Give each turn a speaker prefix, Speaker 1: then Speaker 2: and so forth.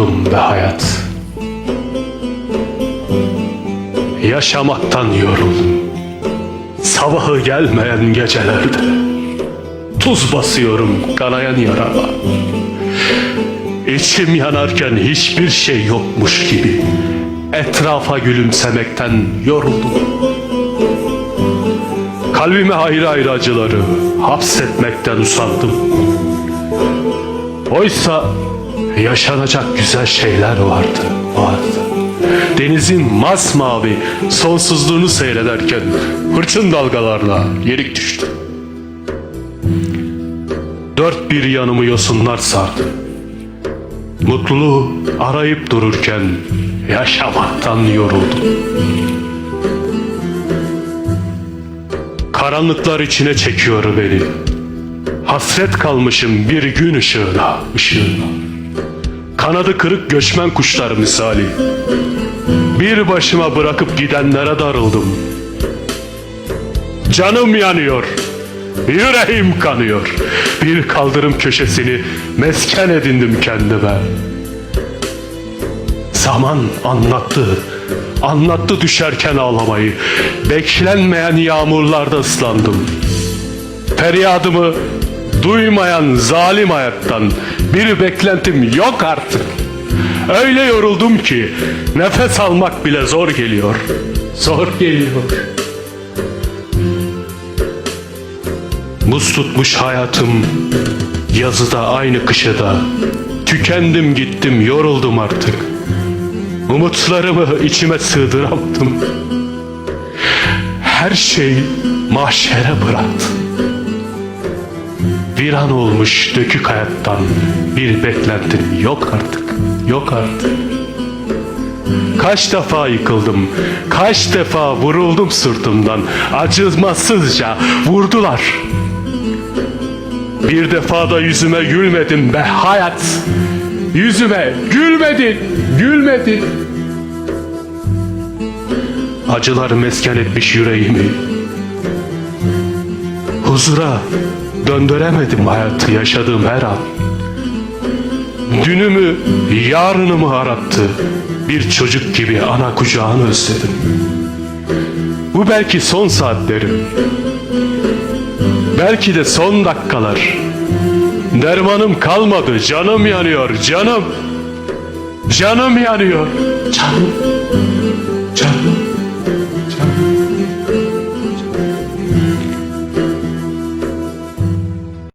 Speaker 1: Yoruldum be hayat. Yaşamaktan yoruldum. Sabahı gelmeyen gecelerde. Tuz basıyorum kanayan yarama. İçim yanarken hiçbir şey yokmuş gibi. Etrafa gülümsemekten yoruldum. Kalbime ayrı ayrı acıları hapsetmekten usandım. Oysa yaşanacak güzel şeyler vardı, vardı. Denizin masmavi sonsuzluğunu seyrederken hırçın dalgalarla yerik düştü. Dört bir yanımı yosunlar sardı. Mutluluğu arayıp dururken yaşamaktan yoruldum. Karanlıklar içine çekiyor beni. Hasret kalmışım bir gün ışığına, ışığına. Kanadı kırık göçmen kuşlar misali. Bir başıma bırakıp gidenlere darıldım. Canım yanıyor. Yüreğim kanıyor. Bir kaldırım köşesini mesken edindim kendime. Zaman anlattı. Anlattı düşerken ağlamayı. Beklenmeyen yağmurlarda ıslandım. Feryadımı duymayan zalim hayattan bir beklentim yok artık. Öyle yoruldum ki nefes almak bile zor geliyor. Zor geliyor. Buz tutmuş hayatım yazıda aynı kışıda. Tükendim gittim yoruldum artık. Umutlarımı içime sığdıramadım. Her şey mahşere bıraktı. Viran olmuş dökük hayattan bir beklentim yok artık. Yok artık. Kaç defa yıkıldım, kaç defa vuruldum sırtımdan, acımasızca vurdular. Bir defa da yüzüme gülmedin be hayat. Yüzüme gülmedin, gülmedin. Acılar mesken etmiş yüreğimi. Huzura döndüremedim hayatı yaşadığım her an. Dünümü, yarınımı arattı. Bir çocuk gibi ana kucağını özledim. Bu belki son saatlerim. Belki de son dakikalar. Dermanım kalmadı. Canım yanıyor. Canım. Canım yanıyor. Canım. Canım.